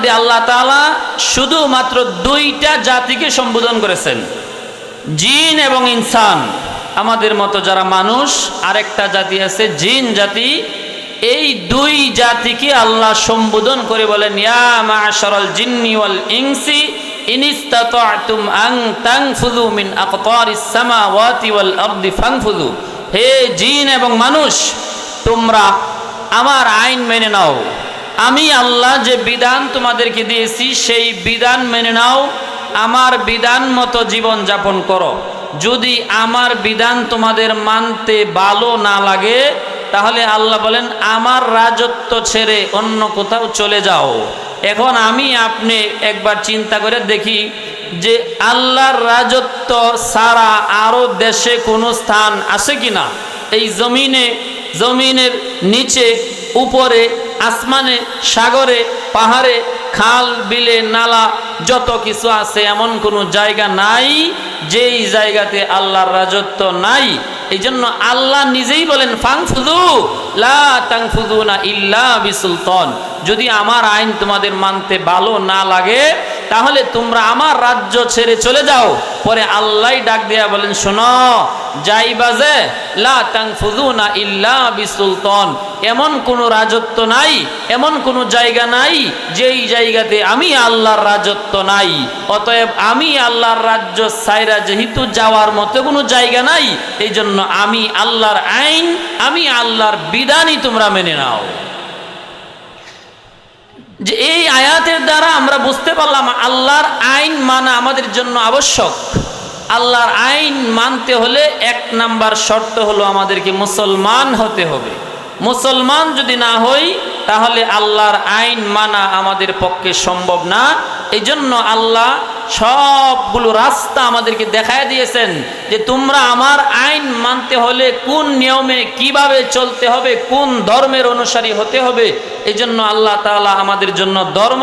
মধ্যে আল্লাহ তালা শুধুমাত্র দুইটা জাতিকে সম্বোধন করেছেন। জিন এবং ইনসান। আমাদের মতো যারা মানুষ, আরেকটা জাতি আছে জিন জাতি। এই দুই জাতিকে আল্লাহ সম্বোধন করে বলেন হে জিন এবং মানুষ, তোমরা আমার আইন মেনে নাও। আমি আল্লাহ যে বিধান তোমাদেরকে দিয়েছি, সেই বিধান মেনে নাও, আমার বিধান মতো জীবন যাপন করো। যদি আমার বিধান তোমাদের মানতে ভালো না লাগে, তাহলে আল্লাহ বলেন, আমার রাজত্ব ছেড়ে অন্য কোথাও চলে যাও। এখন আমি আপনি একবার চিন্তা করে দেখি যে আল্লাহর রাজত্ব সারা আরও দেশে কোনো স্থান আছে কি না এই জমিনে, জমিনের নিচে উপরে, আসমানে, সাগরে, পাহাড়ে, খাল, বিলে, নালা, যত কিছু আছে, এমন কোনো জায়গা নাই যেই জায়গাতে আল্লাহর রাজত্ব নাই। এই জন্য আল্লাহ নিজেই বলেন ফাংফুদু লা তাংফুদু না ইল্লা বিসুলতন। যদি আমার আইন তোমাদের মানতে ভালো না লাগে তাহলে তোমরা আমার রাজ্য ছেড়ে চলে যাও। পরে আল্লাহ ডাক দিয়া বলেন, শোনো যাই বাজে লা তাংফুদু না ইল্লা বিসুলতন। এমন কোনো রাজত্ব নাই, এমন কোনো জায়গা নাই, যেই জায়গাতে আমি আল্লাহর রাজত্ব নাই। অতএব আমি আল্লাহর রাজ্য সাইরা যেহেতু যাওয়ার মতো কোনো জায়গা নাই এই জন্য আমি আল্লাহর আইন, আমি আল্লাহর বিধানই তোমরা মেনে নাও। যে এই আয়াতের দ্বারা আমরা বুঝতে পারলাম আল্লাহর আইন মানা আমাদের জন্য আবশ্যক। আল্লাহর আইন মানতে হলে এক নাম্বার শর্ত হলো আমাদেরকে মুসলমান হতে হবে। মুসলমান যদি না হই, তাহলে আল্লাহর আইন মানা আমাদের পক্ষে সম্ভব না। এই জন্য আল্লাহ সবগুলো রাস্তা আমাদেরকে দেখায় দিয়েছেন যে তোমরা আমার আইন মানতে হলে কোন নিয়মে কীভাবে চলতে হবে, কোন ধর্মের অনুসারী হতে হবে এই জন্য আল্লাহ তাআলা আমাদের জন্য ধর্ম,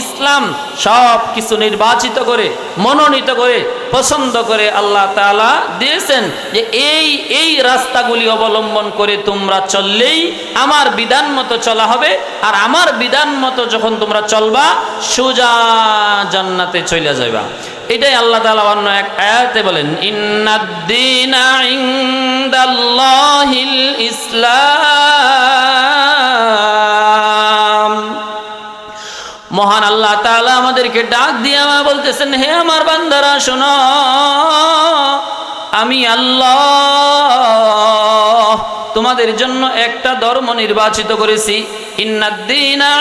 ইসলাম সব কিছু নির্বাচিত করে, মনোনীত করে, পছন্দ করে আল্লাহ তাআলা দিয়েছেন যে এই এই রাস্তাগুলি অবলম্বন করে তোমরা চললেই আমার বিধান মতো চলা হবে, আর আমার বিধান মতো যখন তোমরা চলবা, সোজা জান্নাতে চলে যাইবা। এটাই আল্লাহ তাআলা অন্য এক আয়াতে বলেন, ইন্নাদ্দিনা ইনদাল্লাহিল ইসলাম। মহান আল্লাহ তাআলা আমাদেরকে ডাক দিয়ে আমার বলতেছেন, হে আমার বান্দারা, শোনো, আমি আল্লাহ তোমাদের জন্য একটা ধর্ম নির্বাচিত করেছি। ইন্নাদ্দিনা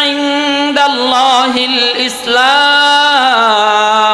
ইসলাম।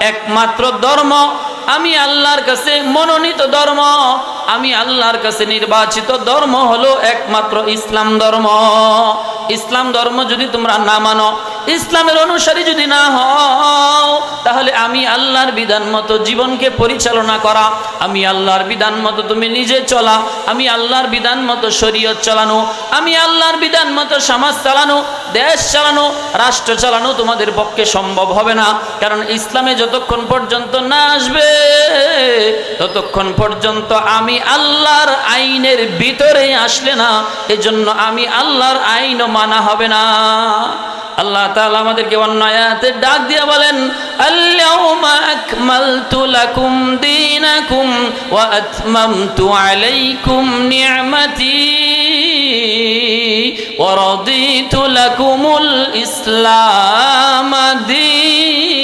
একমাত্র ধর্ম। আমি আল্লাহর কাছে মনোনীত ধর্ম। আমি আল্লাহর কাছে নির্বাচিত ধর্ম হলো একমাত্র ইসলাম ধর্ম। ইসলাম ধর্ম যদি তোমরা না মানো, ইসলামের অনুসারী যদি না হও, তাহলে আমি আল্লাহর বিধান মতো জীবনকে পরিচালনা করা, আমি আল্লাহর বিধান মতো তুমি নিজে চলা, আমি আল্লাহর বিধান মতো শরীয়ত চালানো, আমি আল্লাহর বিধান মতো সমাজ চালানো, দেশ চালানো, রাষ্ট্র চালানো তোমাদের পক্ষে সম্ভব হবে না। কারণ ইসলামে যতক্ষণ পর্যন্ত না আসবে, ততক্ষণ পর্যন্ত আমি আল্লাহর আইনের ভিতরে আসলে না, এজন্য আমি আল্লাহর আইনও মানা হবে না। আল্লাহ তাআলা আমাদেরকে অন্য আয়াতে ডাক দিয়ে বলেন ওয়া আলাইকুম ইসলাম দীনা।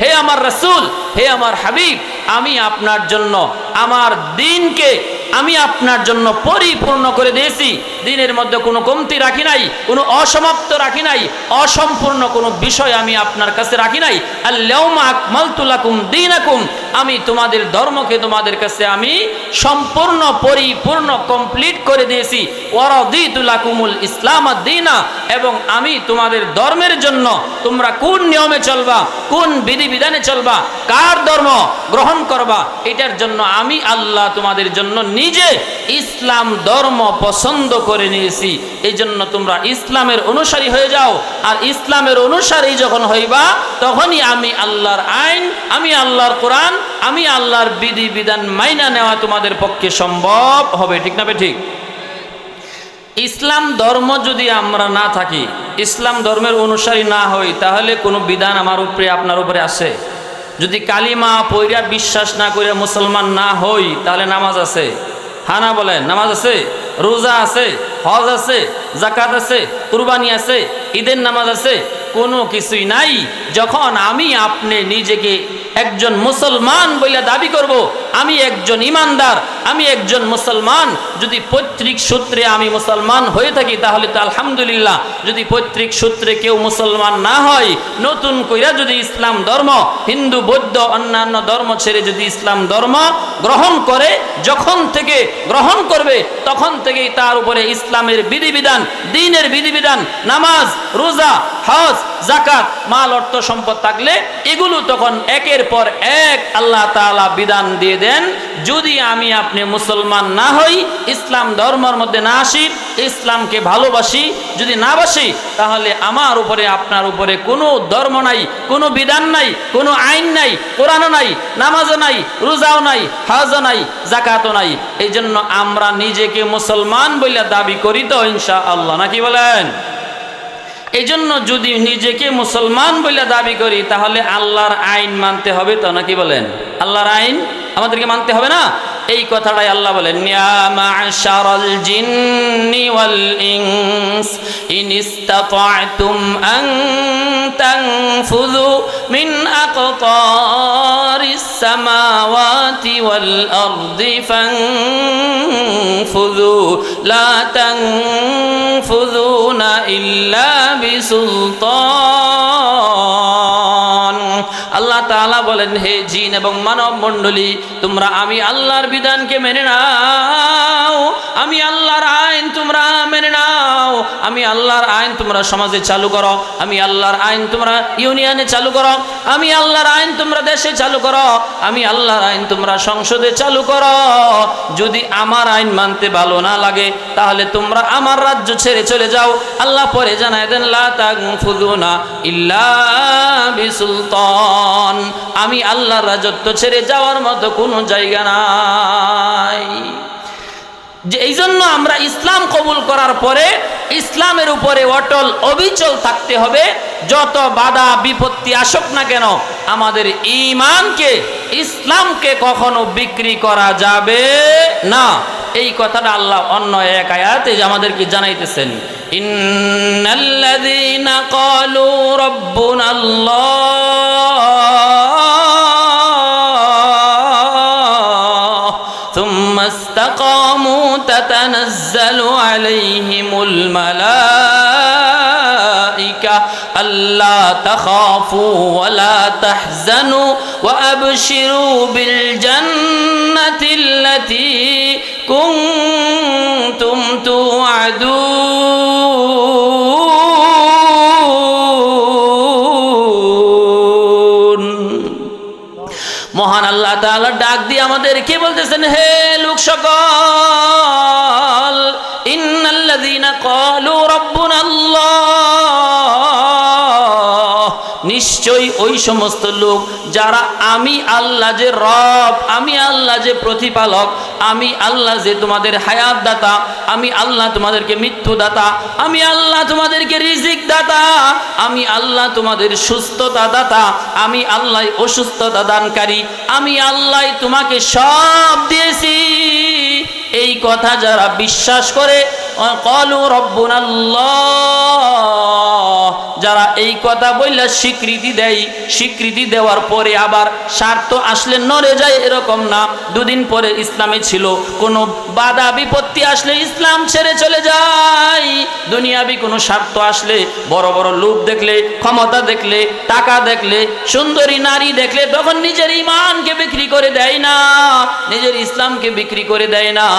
হে আমার রসুল, হে আমার হাবিব, আমি আপনার জন্য আমার দিনকে আমি আপনার জন্য পরিপূর্ণ করে দিয়েছি। দিনের মধ্যে কোনো কমতি রাখি নাই, কোনো অসমাপ্ত রাখি নাই, অসম্পূর্ণ কোনো বিষয় আমি আপনার কাছে রাখি নাই। আল্লাহুম্মা আকমালতু দিন দীনাকুম আমি তোমাদের ধর্মকে তোমাদের কাছে আমি সম্পূর্ণ, পরিপূর্ণ কমপ্লিট করে দিয়েছি। ওয়ারাদিতু লাকুমুল ইসলাম আদ-দীনা। এবং আমি তোমাদের ধর্মের জন্য তোমরা কোন নিয়মে চলবা, কোন বিধিবিধানে চলবা, কার ধর্ম গ্রহণ করবা, এটার জন্য আমি আল্লাহ তোমাদের জন্য নিজে ইসলাম ধর্ম পছন্দ করে নিয়েছি। এই জন্য তোমরা ইসলামের অনুসারী হয়ে যাও। আর ইসলামের অনুসারী যখন হইবা, তখনই আমি আল্লাহর আইন, আমি আল্লাহর কোরআন আমি আল্লাহর বিধি বিধান মাইনা নেওয়া তোমাদের পক্ষে সম্ভব হবে, ঠিক না ঠিক? ইসলাম ধর্ম যদি আমরা না থাকি, ইসলাম ধর্মের অনুসারী না হই, তাহলে কোনো বিধান আমার উপরে, আপনার উপরে আসে যদি কালিমা পৈরা বিশ্বাস না করে মুসলমান না হই, তাহলে নামাজ আছে? হানা বলেন, নামাজ আছে? রোজা আছে? হজ আছে? জাকাত আছে? কুরবানি আছে? ঈদের নামাজ আছে? কোনো কিছুই নাই। যখন আমি আপনি নিজেকে একজন মুসলমান বলে দাবি করব আমি একজন ইমানদার, আমি একজন মুসলমান, যদি পৈতৃক সূত্রে আমি মুসলমান হয়ে থাকি তাহলে তো আলহামদুলিল্লাহ। যদি পৈতৃক সূত্রে কেউ মুসলমান না হয়, নতুন কইরা যদি ইসলাম ধর্ম, হিন্দু, বৌদ্ধ, অন্যান্য ধর্ম ছেড়ে যদি ইসলাম ধর্ম গ্রহণ করে, যখন থেকে গ্রহণ করবে, তখন থেকেই তার উপরে ইসলামের বিধিবিধান, দিনের বিধিবিধান, নামাজ, রোজা, হজ জাকাত মাল, অর্থ, সম্পদ থাকলে এগুলো তখন একের পর এক আল্লাহ তাআলা বিধান দিয়ে দেন, যদি আমি আপনি মুসলমান না হই, ইসলাম ধর্মের মধ্যে না আসি, ইসলামকে ভালোবাসি, যদি না বাসি, তাহলে আমার উপরে, আপনার উপরে কোনো ধর্ম নাই, কোনো বিধান নাই, কোনো আইন নাই, কোরআনও নাই, নামাজও নাই, রোজাও নাই, হজও নাই জাকাতও নাই। এই জন্য আমরা নিজেকে মুসলমান বলে দাবি করি তো ইনশা আল্লাহ নাকি বলেন? এই জন্য যদি নিজেকে মুসলমান বলে দাবি করি, তাহলে আল্লাহর আইন মানতে হবে তো, নাকি বলেন? আল্লাহর আইন আমাদেরকে মানতে হবে না? এই কথাটাই আল্লাহ বলেন, ইয়া মা'শারাল জিন্নি ওয়াল ইনস, ইন ইসতাতা'তুম আন তানফুযু মিন আকতারিস সামাওয়াতি ওয়াল আরদি ফানফুযু, লা তানফুযুনা ইল্লা বিসুলতান। তাআলা বলেন, হে জিন এবং মানব মন্ডলী তোমরা আমি আল্লাহর বিধানকে মেনে নাও। আমি আল্লাহর আইন তোমরা মেনে নাও। আমি আল্লাহর আইন তোমরা সমাজে চালু করো। আমি আল্লাহর আইন তোমরা ইউনিয়নে চালু করো। আমি আল্লাহর আইন তোমরা দেশে চালু করো। আমি আল্লাহর আইন তোমরা সংসদে চালু করো। যদি আমার আইন মানতে ভালো না লাগে, তাহলে তোমরা আমার রাজ্য ছেড়ে চলে যাও। আল্লাহ পরে জানায় দেন, লা তাগফুদুনা ইল্লা আমি আল্লাহর রাজত্ব ছেড়ে যাওয়ার মতো কোনো জায়গা নাই। যে এই জন্য আমরা ইসলাম কবুল করার পরে ইসলামের উপরে অটল অবিচল থাকতে হবে। যত বাধা, বিপত্তি আসুক না কেন, আমাদের ইমানকে ইসলামকে কখনো বিক্রি করা যাবে না। এই কথাটা আল্লাহ অন্য এক আয়াতে আমাদেরকে জানাইতেছেন। ইন্নাল্লাযীনা ক্বালু রাব্বুনাল্লাহ استقاموا تتنزل عليهم الملائكة ألا تخافوا ولا تحزنوا وأبشروا بالجنة التي كنتم توعدون মহান আল্লাহ তাআলা ডাক দিয়ে আমাদের কি বলতেছেন হে লোক সকল নিশ্চয়ই ওই সমস্ত লোক যারা আমি আল্লাহ যে রব, আমি আল্লাহ যে প্রতিপালক, আমি আল্লাহ যে তোমাদের হায়াত দাতা আমি আল্লাহ তোমাদেরকে মৃত্যু দাতা আমি আল্লাহ তোমাদেরকে রিজিক দাতা আমি আল্লাহ তোমাদের সুস্থতা দাতা আমি আল্লাহ অসুস্থতা দানকারী, আমি আল্লাহ তোমাকে সব দিয়েছি। এই কথা যারা বিশ্বাস করে কলু রব্বুন যারা এই কথা বললে স্বীকৃতি দেয়, স্বীকৃতি দেওয়ার পরে আবার স্বার্থ আসলে নড়ে যায় এরকম না। দুদিন পরে ইসলামে ছিল, কোনো বাধা বিপত্তি আসলে ইসলাম ছেড়ে চলে যায়। দুনিয়াবি কোনো স্বার্থ আসলে, বড় বড় লোক দেখলে, ক্ষমতা দেখলে, টাকা দেখলে, সুন্দরী নারী দেখলে, তখন নিজের ইমানকে বিক্রি করে দেয় না। নিজের ইসলামকে বিক্রি করে দেয় না।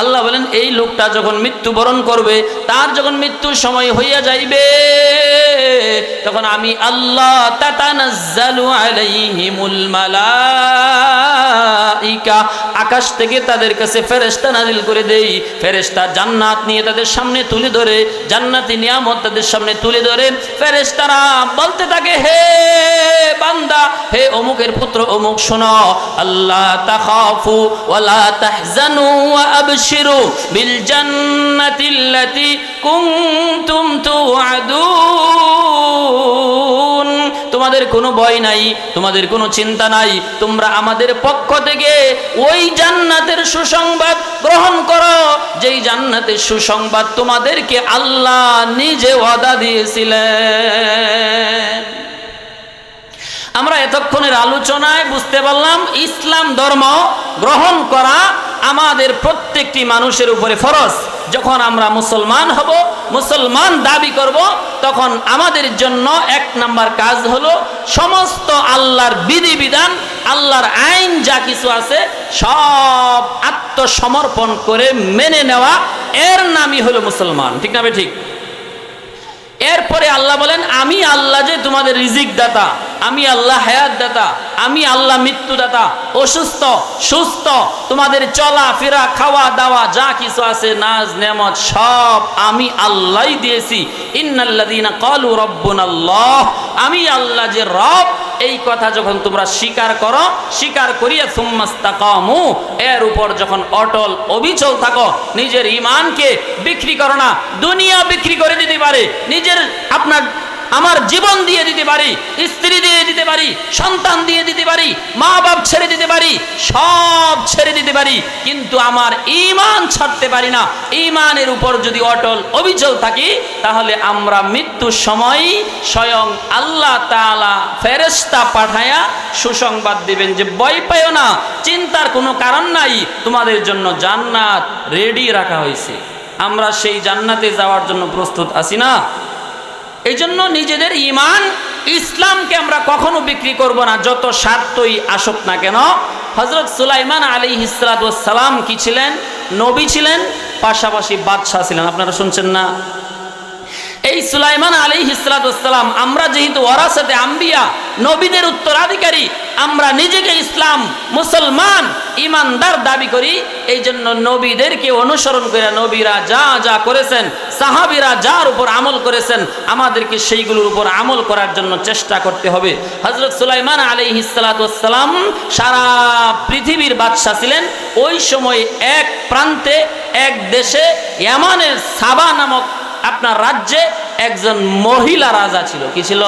আল্লাহ বলেন, এই লোকটা যখন মৃত্যুবরণ করবে, তার যখন মৃত্যুর সময় হইয়া যাইবে, তখন আমি আল্লাহ আকাশ থেকে তাদের কাছে ফেরেশতা নাজিল করে দেই। ফেরেশতা জান্নাত নিয়ে তাদের সামনে তুলে ধরে, জান্নাতি নিয়ামত তাদের সামনে তুলে ধরে। ফেরেশতারা বলতে থাকে, হে বান্দা, হে অমুকের পুত্র, অমুক শোনো, আল্লাহ তাখাফু ওয়ালা তাহজানু আবশিরু বিল জান্নাতিল্লাতি কুনতুম তুআদুন তোমাদের কোনো ভয় নাই, তোমাদের কোনো চিন্তা নাই, তোমরা আমাদের পক্ষ থেকে ওই জান্নাতের সুসংবাদ গ্রহণ করো। যেই জান্নাতের সুসংবাদ তোমাদেরকে আল্লাহ নিজে ওয়াদা দিয়েছিলেন। আমরা এতক্ষণের আলোচনায় বুঝতে পারলাম, ইসলাম ধর্ম গ্রহণ করা আমাদের প্রত্যেকটি মানুষের উপরে ফরজ। যখন আমরা মুসলমান হব, মুসলমান দাবি করব, তখন আমাদের জন্য এক নাম্বার কাজ হলো সমস্ত আল্লাহর বিধিবিধান, আল্লাহর আইন যা কিছু আছে, সব আত্মসমর্পণ করে মেনে নেওয়া। এর নামই হলো মুসলমান। ঠিক না ঠিক? এরপরে আল্লাহ বলেন, আমি আল্লাহ যে তোমাদের রিজিক দাতা, আমি আল্লাহ হায়াত দাতা, আমি আল্লাহ মৃত্যু দাতা, অসুস্থ, সুস্থ, তোমাদের চলা ফেরা, খাওয়া দাওয়া, যা কিছু আছে, নাজ, নেমত, সব আমি আল্লাহ দিয়েছি। ইন্নাল্লাদিনা কলু রব্বুন আল্লাহ আমি আল্লাহ যে রব এই কথা যখন তোমরা স্বীকার করো, স্বীকার করিয়া সুম্মাস্তা কমু এর উপর যখন অটল অবিচল থাকো, নিজের ইমানকে বিক্রি করো না, দুনিয়া বিক্রি করে দিতে পারে, নিজের আপনার আমার জীবন দিয়ে দিতে পারি, স্ত্রী দিয়ে দিতে পারি, সন্তান দিয়ে দিতে পারি মা বাপ ছেড়ে দিতে পারি, সব ছেড়ে দিতে পারি, কিন্তু আমার ইমান ছাড়তে পারি না। ইমানের উপর যদি অটল অবিচল থাকি, তাহলে আমরা মৃত্যুর সময় স্বয়ং আল্লাহ তাআলা ফেরেশতা পাঠায়া সুসংবাদ দিবেন যে, ভয় পাইও না, চিন্তার কোনো কারণ নাই, তোমাদের জন্য জান্নাত রেডি রাখা হয়েছে আমরা সেই জান্নাতে যাওয়ার জন্য প্রস্তুত আছি না। এই জন্য নিজেদের ইমান ইসলামকে আমরা কখনো বিক্রি করব না, যত স্বার্থই আসুক না কেন। হজরত সুলাইমান আলী হিসালাম কি ছিলেন? নবী ছিলেন, পাশাপাশি বাদশাহ ছিলেন। আপনারা শুনছেন না? এই সুলাইমান আলী হিসালাম আমরা যেহেতু ওরাসাতে আম্বিয়া, নবীদের উত্তরাধিকারী, আমরা নিজেকে ইসলাম, মুসলমান ইমানদার দাবি করি এই জন্য নবীদেরকে অনুসরণ করে নবীরা যা যা করেছেন, সাহাবিরা যার উপর আমল করেছেন, আমাদেরকে সেইগুলোর উপর আমল করার জন্য চেষ্টা করতে হবে। হজরত সুলাইমান আলী হিসালাম সারা পৃথিবীর বাদশাহ ছিলেন। ওই সময় এক প্রান্তে, এক দেশে, ইয়ামানের সাবা নামক আপনার রাজ্যে একজন মহিলা রাজা ছিল। কি ছিল?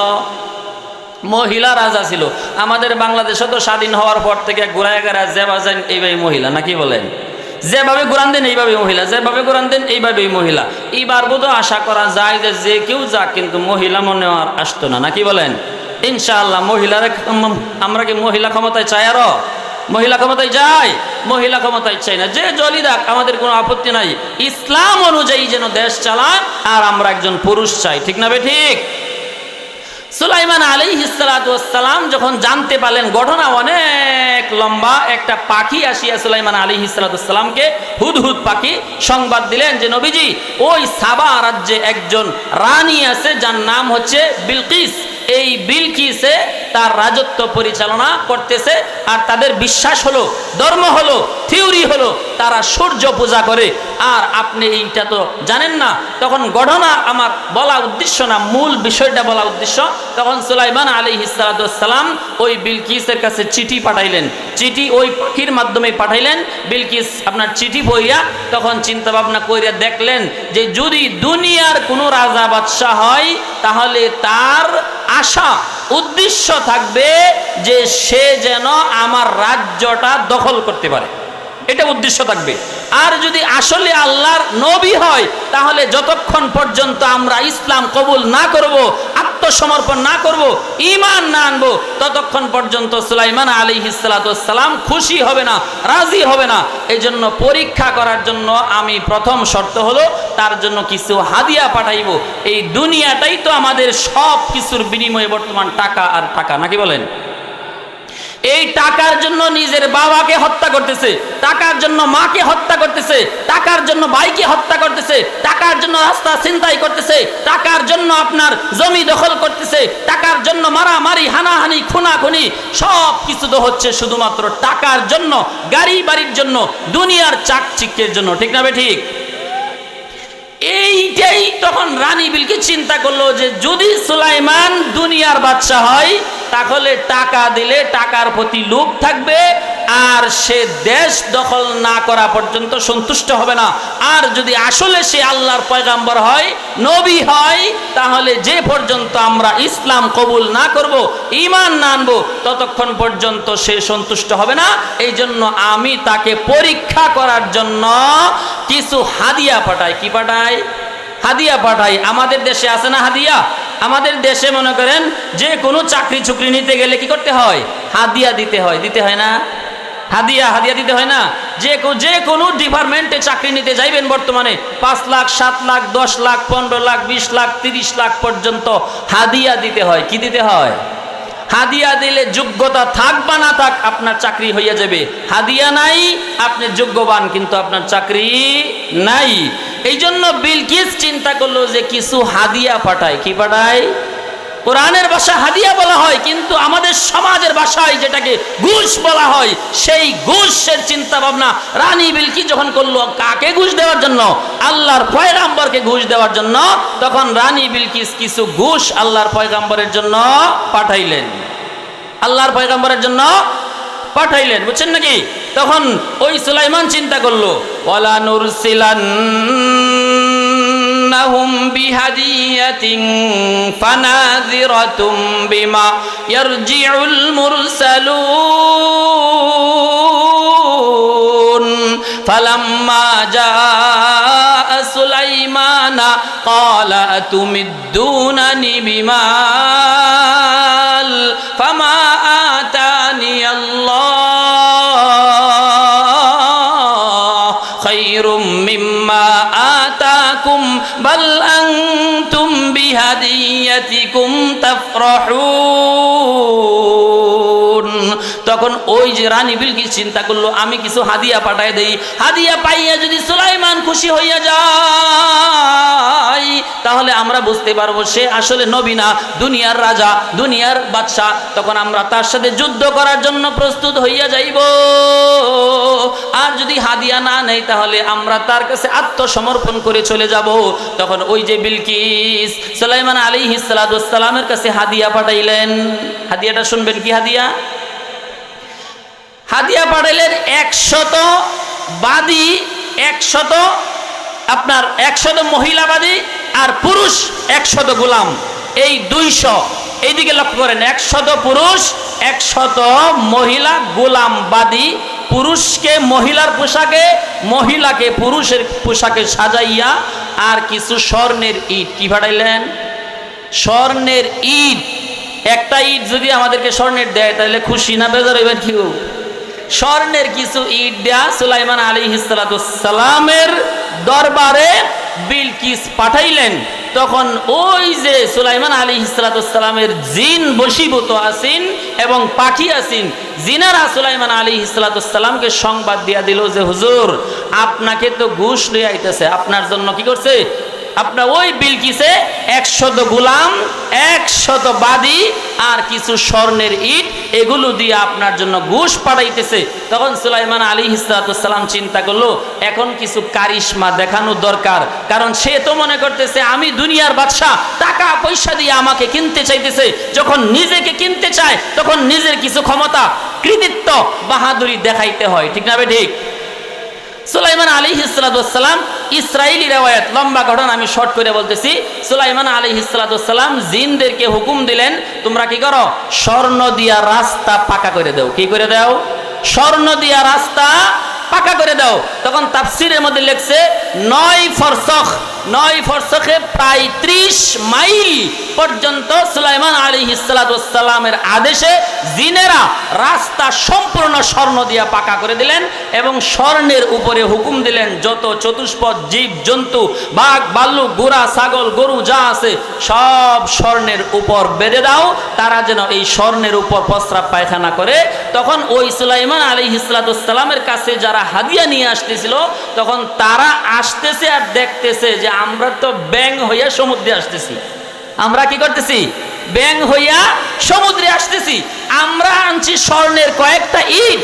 মহিলা রাজা ছিল। আমাদের বাংলাদেশে তো স্বাধীন হওয়ার পর থেকে গেরা যেবা যান, এইভাবে মহিলা, নাকি বলেন? যেভাবে কোরআন দেন, এইভাবে মহিলা, যেভাবে কোরআন দেন, এইভাবেই মহিলা। এইবার বোধ আশা করা যায় যে যে কেউ যাক, কিন্তু মহিলা মনে আর আসতো না, নাকি বলেন? ইনশাআল্লাহ মহিলারা আমরা কি মহিলা ক্ষমতায় চাই আরও? মহিলা ক্ষমতায় যায়, মহিলা ক্ষমতায় চাই না। যে জলি দেখ আমাদের কোনো আপত্তি নাই। ইসলাম অনুযায়ী যেন দেশ চালায়, আর আমরা একজন পুরুষ চাই। ঠিক না বে ঠিক? সুলাইমান আলী হিসালাম যখন জানতে পারলেন, ঘটনা অনেক লম্বা, একটা পাখি আসিয়া সুলাইমান আলী হিসালামকে হুদহুদ পাখি সংবাদ দিলেন যে, নবীজি, ওই সাবা রাজ্যে একজন রানী আছে, যার নাম হচ্ছে বিলকিস। এই বিলকিসে তার রাজত্ব পরিচালনা করতেছে আর তাদের বিশ্বাস হলো, ধর্ম হলো, থিওরি হলো, তারা সূর্য পূজা করে। আর আপনি এইটা তো জানেন না, তখন ঘটনা আমার বলা উদ্দেশ্য না, মূল বিষয়টা বলা উদ্দেশ্য, তখন সুলাইমান আলী হিসালাম ওই বিলকিসের কাছে চিঠি পাঠাইলেন। চিঠি ওই পাখির মাধ্যমে পাঠাইলেন, বিলকিস আপনার চিঠি পড়িয়া তখন চিন্তা ভাবনা করিয়া দেখলেন যে যদি দুনিয়ার কোনো রাজা বাদশাহ হয়, তাহলে তার আশা উদ্দেশ্য থাকবে যে সে যেন আমার রাজ্যটা দখল করতে পারে। এটা উদ্দেশ্য থাকবে। আর যদি আসলে আল্লাহর নবী হয়, তাহলে যতক্ষণ পর্যন্ত আমরা ইসলাম কবুল না করব, আত্মসমর্পণ না করব ইমান না আনব, ততক্ষণ পর্যন্ত সুলাইমান আলী হিসালাম খুশি হবে না, রাজি হবে না। এই জন্য পরীক্ষা করার জন্য আমি প্রথম শর্ত হলো, তার জন্য কিছু হাদিয়া পাঠাইব। এই দুনিয়াটাই তো আমাদের সব কিছুর বিনিময়ে বর্তমান টাকা আর টাকা, নাকি বলেন? এই টাকার জন্য নিজের বাবাকে হত্যা করতেছে, টাকার জন্য মাকে হত্যা করতেছে, টাকার জন্য ভাইকে হত্যা করতেছে, টাকার জন্য রাস্তা চিন্তাই করতেছে, টাকার জন্য আপনার জমি দখল করতেছে, টাকার জন্য মারামারি, হানাহানি, খুনাখুনি সব কিছু তো হচ্ছে শুধুমাত্র টাকার জন্য, গাড়ি বাড়ির জন্য, দুনিয়ার চাকচিক্যের জন্য, ঠিক না বে ঠিক? এইটাই তখন রানী বিলকে চিন্তা করল যে যদি সুলাইমান দুনিয়ার বাচ্চা হয়, তাহলে টাকা দিলে টাকার প্রতি লোভ থাকবে আর সে দেশ দখল না করা পর্যন্ত সন্তুষ্ট হবে না। আর যদি আসলে সে আল্লাহর পয়গাম্বর হয়, নবী হয়, তাহলে যে পর্যন্ত আমরা ইসলাম কবুল না করব ইমান না আনব, ততক্ষণ পর্যন্ত সে সন্তুষ্ট হবে না। এই জন্য আমি তাকে পরীক্ষা করার জন্য কিছু হাদিয়া পাঠাই। কি পাঠাই? হাদিয়া পাঠাই। আমাদের দেশে আছে না হাদিয়া? আমাদের দেশে মনে করেন যে কোনো চাকরি চুকরি নিতে গেলে কি করতে হয়? হাদিয়া দিতে হয়। দিতে হয় না? হাদিয়া হাদিয়া দিতে হয় না। যে যে কোনো ডিপার্টমেন্টে চাকরি নিতে যাইবেন বর্তমানে। পাঁচ লাখ, সাত লাখ, দশ লাখ, পনেরো লাখ, বিশ লাখ, তিরিশ লাখ পর্যন্ত হাদিয়া দিতে হয়। কি দিতে হয়? হাদিয়া দিলে যোগ্যতা থাক বা না থাক, আপনার চাকরি হইয়া যাবে। হাদিয়া নাই, আপনি যোগ্যবান, কিন্তু আপনার চাকরি নাই। এই জন্য বিলকিস চিন্তা করল যে কিছু হাদিয়া পাঠায়। কি পাঠায়? কোরআনের ভাষা হাদিয়া বলা হয়, কিন্তু আমাদের সমাজের ভাষায় যেটাকে ঘুষ বলা হয়, সেই ঘুষের চিন্তা ভাবনা রানী বিলকি যখন করল, কাকে ঘুষ দেওয়ার জন্য? আল্লাহর পয়গাম্বরকে ঘুষ দেওয়ার জন্য। তখন রানী বিলকিস কিছু ঘুষ আল্লাহর পয়গাম্বরের জন্য পাঠাইলেন। আল্লাহর পয়গাম্বরের জন্য পাঠাইলেন, বুঝছেন নাকি? তখন ওই সুলাইমান চিন্তা করল, ওয়ালা নুরসিলান إنهم بهدية فناذرة بما يرجع المرسلون فلما جاء سليمان قال أتمدونني بمال فما তখন ওই যে রানী বিলকিস চিন্তা করল, আমি কিছু হাদিয়া পাঠাই দেই। হাদিয়া পাইয়া যদি সুলাইমান খুশি হইয়া যায়, তাহলে আমরা বুঝতে পারব সে আসলে নবী না, দুনিয়ার রাজা, দুনিয়ার বাদশাহ। তখন আমরা তার সাথে যুদ্ধ করার জন্য প্রস্তুত হইয়া যাইব। আর যদি হাদিয়া না নেই, তাহলে আমরা তার কাছে আত্মসমর্পণ করে চলে যাব। তখন ওই যে বিলকিস সুলাইমান আলী হিসালামের কাছে হাদিয়া পাঠাইলেন। হাদিয়াটা শুনবেন কি হাদিয়া? হাদিয়া পাঠাইলেন একশত, বাদী একশত, আপনার একশত মহিলাবাদী আর পুরুষ একশত গোলাম। এই দুইশো। এইদিকে লক্ষ্য করেন, একশত পুরুষ, একশত মহিলা গোলামবাদী পুরুষকে মহিলার পোশাকে, মহিলাকে পুরুষের পোশাকে সাজাইয়া আর কিছু স্বর্ণের ইট কি পাঠাইলেন? স্বর্ণের ইট। একটা ইট যদি আমাদেরকে স্বর্ণের দেয়, তাহলে খুশি না বেজার হইবেন কি স্বর্ণের কিছু ইট দেয়া সুলাইমান আলী হিসালামের দরবারে বিলকিস পাঠাইলেন। তখন ওই যে সুলাইমান আলী ইসলাতামের জিন বশীভূত আসিন এবং পাখি আসিন জিনারা সুলাইমান আলী ইসলাতামকে সংবাদ দিয়া দিল যে, হুজুর, আপনাকে তো ঘুষ নিয়ে আইতেছে, আপনার জন্য কি করছে? আপনার ওই বিলকিসে একশত গুলাম, একশত বাদী আর কিছু স্বর্ণের ইট এগুলো দিয়ে আপনার জন্য ঘুষ পাড়াইতেছে। তখন সুলাইমান আলী হিসালাম চিন্তা করল, এখন কিছু কারিশমা দেখানো দরকার। কারণ সে তো মনে করতেছে, আমি দুনিয়ার বাদশাহ, টাকা পয়সা দিয়ে আমাকে কিনতে চাইতেছে। যখন নিজেকে কিনতে চায়, তখন নিজের কিছু ক্ষমতা, কৃতিত্ব, বাহাদুরি দেখাইতে হয়। ঠিক না ঠিক? সুলাইমান আলী হিসালাম ইসরায়েলি রেওয়ায়ত, লম্বা ঘটনা আমি শর্ট করে বলতেছি। সুলাইমান আলী হিসালাম জিনদেরকে হুকুম দিলেন, তোমরা কি করো? স্বর্ণ দিয়া রাস্তা পাকা করে দাও। কি করে দাও? স্বর্ণ দিয়া রাস্তা পাকা করে দাও। তখন তাফসিরের মধ্যে লেখছে, নয় ফরসখ নয় ফরসখে প্রায় ত্রিশ মাইল পর্যন্ত সুলাইমান আলী হিসালামের আদেশে জিনেরা রাস্তা সম্পূর্ণ স্বর্ণ দিয়া পাকা করে দিলেন এবং স্বর্ণের উপরে হুকুম দিলেন, যত চতুষ্পদ, জীব, জন্তু, বাঘ বাল্লু গোড়া ছাগল, গরু যা আছে, সব স্বর্ণের উপর বেঁধে দাও। তারা যেন এই স্বর্ণের উপর প্রস্রাব পায়খানা করে। তখন ওই সুলাইমান আলী হিসালামের কাছে যারা হাদিয়া নিয়ে আসতেছিল, তখন তারা আসতেছে আর দেখতেছে যে আমরা তো ব্যাং হইয়া সমুদ্রে আসতেছি। আমরা কি করতেছি? ব্যাং হইয়া সমুদ্রে আসতেছি। আমরা আনছি স্বর্ণের কয়েকটা ইট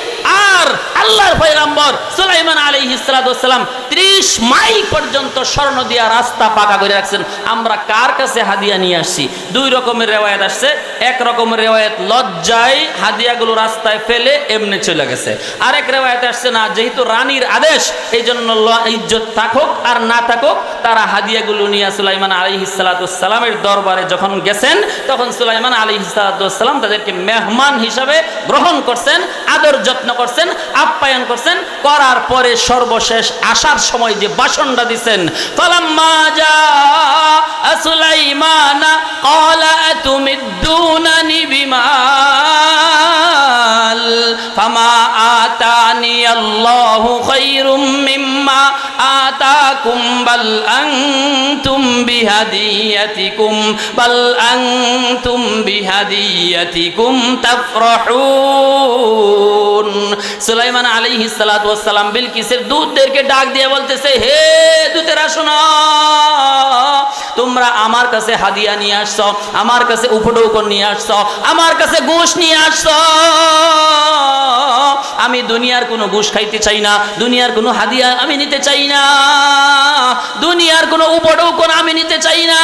আর আল্লাহর পয়গাম্বর সুলাইমান আলাইহিস সালাম 30 মাইল পর্যন্ত স্বর্ণ দিয়া রাস্তা পাকা করে রাখছেন। আমরা কার কাছে হাদিয়া নিয়ে আসছি? দুই রকমের রেওয়ায়াত আসছে। এক রকমের রেওয়ায়াত লজ্জায় হাদিয়াগুলো রাস্তায় ফেলে এমনি চলে গেছে। আরেক রেওয়ায়াত আসছে না, যেহেতু রানীর আদেশ এই জন্য ইজ্জত থাকুক আর না থাকুক, তারা হাদিয়াগুলো নিয়ে সুলাইমান আলাইহিস সালামের দরবারে যখন গেছেন তখন সুলাইমান আলাইহিস সালাম তাদেরকে মেহমান হিসাবে গ্রহণ করছেন, আদর যত্ন করছেন, আপ্যায়ন করছেন, করার পরে সর্বশেষ আসার সময় যে বাসনটা দিছেন ফালাম্মা জা সুলাইমানা ক্বালা আতুমিদ্দুনানি বিমাল ফামা আতানি আনতুম বিহাদিয়াতিকুম তাফরাহুন সুলাইমান আলাইহিস সালাতু ওয়াস সালাম বিলকিসের দূতদেরকে ডাক দিয়ে বলতেছে, হে দূতেরা, শোনো। তোমরা আমার কাছে হাদিয়া নিয়ে আসছ, আমার কাছে উপডৌকন নিয়ে আসছো, আমার কাছে গোশ নিয়ে আসছ। আমি দুনিয়ার কোনো ঘুষ খাইতে চাই না, দুনিয়ার কোনো হাদিয়া আমি নিতে চাই না, দুনিয়ার কোনো উপডৌকন আমি নিতে চাই না।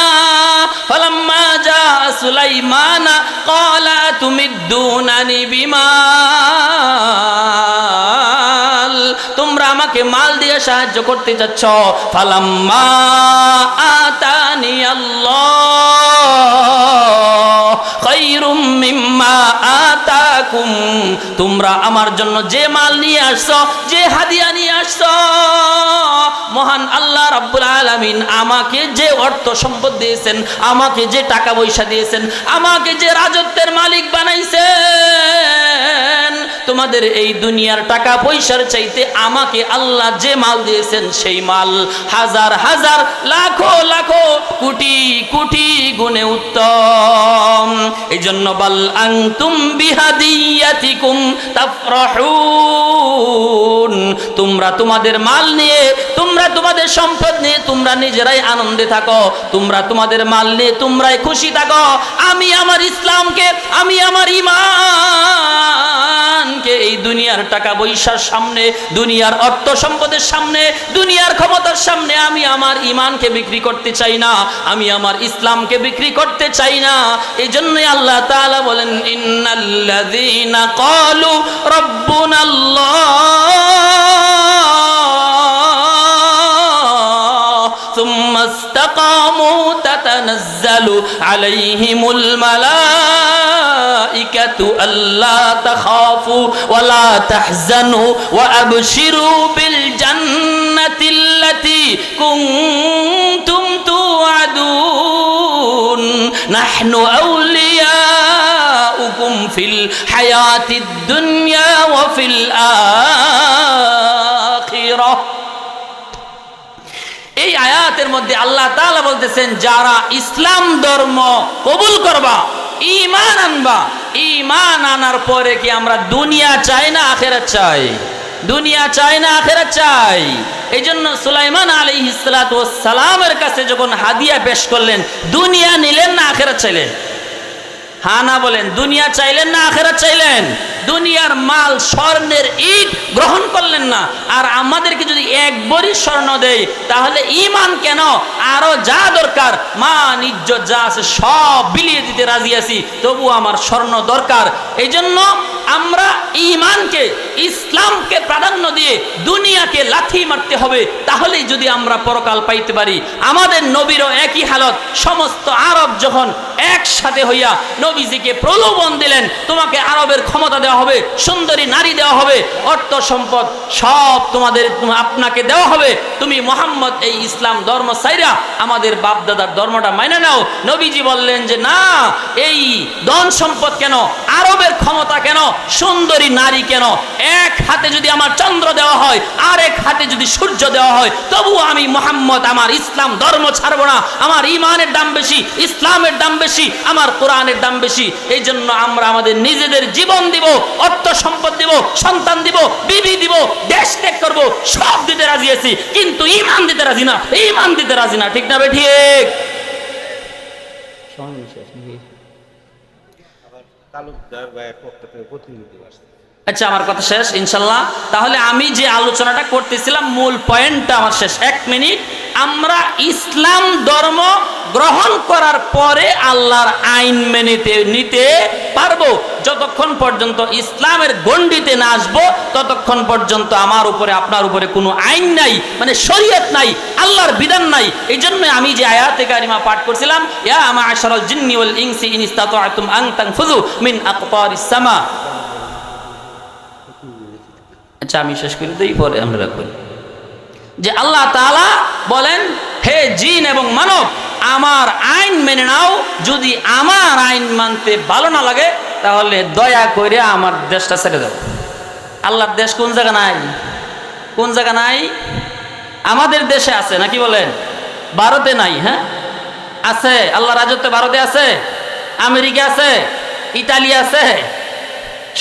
ফালাম্মা জা সুলাইমানা ক্বালা তুমিদ্দুনানি বিমাল তোমরা আমাকে মাল দিয়ে সাহায্য করতে যাচ্ছ ফালাম্মা আতানি আল্লাহ তোমরা আমার জন্য যে মাল নিয়ে আসছো, যে হাদিয়া নিয়ে আসছো, মহান আল্লাহ রাব্বুল আলামিন আমাকে যে অর্থ সম্পদ দিয়েছেন, আমাকে যে টাকা পয়সা দিয়েছেন, আমাকে যে রাজত্বের মালিক বানাইছেন, তোমাদের এই দুনিয়ার টাকা পয়সার চাইতে আমাকে আল্লাহ যে মাল দিয়েছেন, সেই মাল হাজার হাজার, লাখো লাখো কোটি কোটি গুণে উত্তম। এই জন্য আংতুম বিহাদিয়াতিকুম তাফরাহুন। তোমরা তোমাদের মাল নিয়ে, তোমরা তোমাদের সম্পদ নিয়ে, তোমরা নিজেরাই আনন্দে থাকো। তোমরা তোমাদের মাল নিয়ে, তোমরাই খুশি থাকো। আমি আমার ইসলামকে, আমি আমার ইমানকে এই দুনিয়ার টাকা পয়সার সামনে, দুনিয়ার অর্থ সম্পদের সামনে, দুনিয়ার ক্ষমতার সামনে আমি আমার ইমানকে বিক্রি করতে চাই না। আমি আমার ইসলামকে বিক্রি করতে চাই না। এই জন্যই আল্লাহ তাআলা বলেন ইন্নাল্লাযীনা ক্বালু রাব্বুনাল্লাহ সুম্মা ইসতাকামু তাতানাজ্জালু আলাইহিমুল মালাঈকাতু আল্লা তাখাফু ওয়া লা তাহজানু ওয়া আবশিরু বিল জান্নাতিল্লাতী কুনতুম তুআদুন নাহনু الحياة الدنيا وفي الآخرة এই আয়াতের মধ্যে আল্লাহ তাআলা বলতেছেন যারা ইসলাম ধর্ম কবুল করবা ঈমান আনবা ঈমান আনার পরে কি আমরা দুনিয়া চাই না আখেরাত চাই দুনিয়া চাই না আখেরাত চাই এই জন্য সুলাইমান আলী সালামের কাছে যখন হাদিয়া পেশ করলেন দুনিয়া নিলেন না আখেরাত চাইলেন হ্যাঁ না বলেন, দুনিয়া চাইলেন না আখেরা চাইলেন? দুনিয়ার মাল, স্বর্ণের ইট গ্রহণ করলেন না। আর আমাদেরকে যদি এক বড়ি স্বর্ণ দেয়, তাহলে ইমান কেন? আরও যা দরকার মা নিজ যা আছে সব বিলিয়ে দিতে রাজি আছি। তবু আমার স্বর্ণ দরকার। এই জন্য আমরা ইমানকে ইসলামকে প্রাধান্য দিয়ে দুনিয়াকে লাথি মারতে হবে, তাহলেই যদি আমরা পরকাল পাইতে পারি। আমাদের নবীরও একই হালত, সমস্ত আরব যখন একসাথে হইয়া নবীজিকে প্রলোভন দিলেন, তোমাকে আরবের ক্ষমতা দেওয়া হবে, সুন্দরী নারী দেওয়া হবে, অর্থ সম্পদ সব তোমাদের আপনাকে দেওয়া হবে। তুমি মোহাম্মদ, এই ইসলাম ধর্ম সাইরা আমাদের বাপদাদার ধর্মটা মাইনে নাও। নবীজি বললেন যে, না, এই ধন সম্পদ কেন? আরবের ক্ষমতা কেন? সুন্দরী নারী কেন? এক হাতে যদি আমার চন্দ্র দেওয়া হয় আর এক হাতে যদি সূর্য দেওয়া হয় তবু আমি মোহাম্মদ, আমার ইসলাম ধর্ম ছাড়বো না। আমার ইমানের দাম বেশি, ইসলামের দাম বেশি, আমার কোরআনের দাম বেশি। এই জন্য আমরা আমাদের নিজেদের জীবন দিব, অর্থ সম্পদ দিব, সন্তান দিব, বিবি দিব, দেশ ত্যাগ করব, সব দিতে রাজি আছি, কিন্তু ইমান দিতে রাজি না ইমান দিতে রাজি না। ঠিক না বে ঠিক? তালুকদার ভাইয়ের পক্ষ থেকে প্রতিনিধি আসছে। আচ্ছা আমার কথা শেষ, ইনশাল্লাহ। তাহলে আমি যে আলোচনাটা করতেছিলাম, মূল পয়েন্টটা আমার শেষ। এক মিনিট। আমরা ইসলাম ধর্ম গ্রহণ করার পরে আল্লাহর আইন মেনেতে নিতে পারব। যতক্ষণ পর্যন্ত ইসলামের গণ্ডিতে না আসব, ততক্ষণ পর্যন্ত আমার উপরে, আপনার উপরে কোনো আইন নাই মানে শরীয়ত নাই, আল্লাহর বিধান নাই। এই জন্য আমি যে আয়াতে কারিমা পাঠ করছিলাম, ইয়া আমা আশরাল জিন্নি ওয়াল ইনসি ইন ইসতাতাআতুম আন তানফুযু মিন আকতারিস সামা। আচ্ছা আমি শেষ করে, দিই পরে আমরা করি। যে আল্লাহ তালা বলেন, হে জিন এবং মানব, আমার আইন মেনে নাও। যদি আমার আইন মানতে ভালো না লাগে, তাহলে দয়া করে আমার দেশটা ছেড়ে দাও। আল্লাহর দেশ কোন জায়গা নাই? কোন জায়গা নাই? আমাদের দেশে আছে, নাকি বলেন? ভারতে নাই হ্যাঁ? আছে আল্লাহ রাজত্ব ভারতে আছে, আমেরিকা আছে, ইতালি আছে,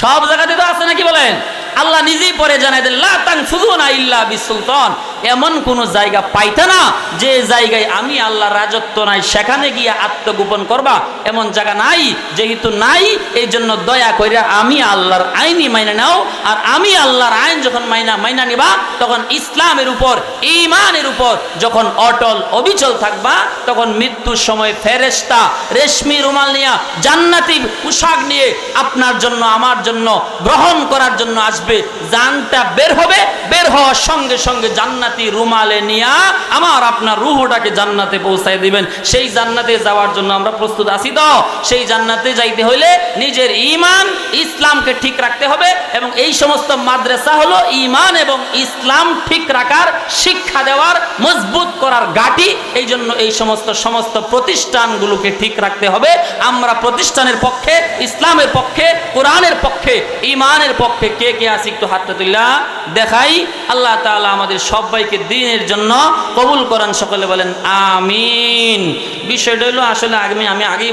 সব জায়গাতে তো আছে, নাকি বলেন? আল্লাহ নিজেই পরে জানাই দেন লা ফুদুনা ইল্লা বিসুলতান। এমন কোন জায়গা পাইতা না, যে জায়গায় আমি আল্লাহর রাজত্ব নাই, সেখানে গিয়ে আত্মগোপন করবা, এমন জায়গা নাই, যেহেতু নাই এই জন্য দয়া কইরা আমি আল্লাহর আইনই মাইনা নাও, আর আমি আল্লাহর আইন যখন মাইনা মাইনা নিবা, তখন ইসলামের উপর ইমানের উপর যখন অটল অবিচল থাকবা, তখন মৃত্যুর সময় ফেরেস্তা রেশমি রুমাল নিয়ে জান্নাতি পোশাক নিয়ে আপনার জন্য, আমার জন্য, গ্রহণ করার জন্য আসবে। জানটা বের হবে, বের হওয়ার সঙ্গে সঙ্গে জান্নাতি রুমালে নিয়া আমার আপনার রুহটাকে জান্নাতে পৌঁছায় দিবেন। সেই জান্নাতে যাওয়ার জন্য আমরা প্রস্তুত আছি তো? সেই জান্নাতে যাইতে হইলে নিজের ইমান ইসলামকে ঠিক রাখতে হবে এবং এই সমস্ত মাদ্রাসা হলো ইমান এবং ইসলাম ঠিক রাখার, শিক্ষা দেওয়ার, মজবুত করার গাটি এই জন্য এই সমস্ত সমস্ত প্রতিষ্ঠানগুলোকে ঠিক রাখতে হবে। আমরা প্রতিষ্ঠানের পক্ষে, ইসলামের পক্ষে, কোরআনের পক্ষে ইমানের পক্ষে কে কে আছে একটু হাতটা তুল্লা? দেখাই। আল্লাহ তাআলা আমাদের সবাইকে দিনের জন্য কবুল করান। সকলে বলেন আমিন। বিষয়টা হলো আসলে আমি আমি আগেই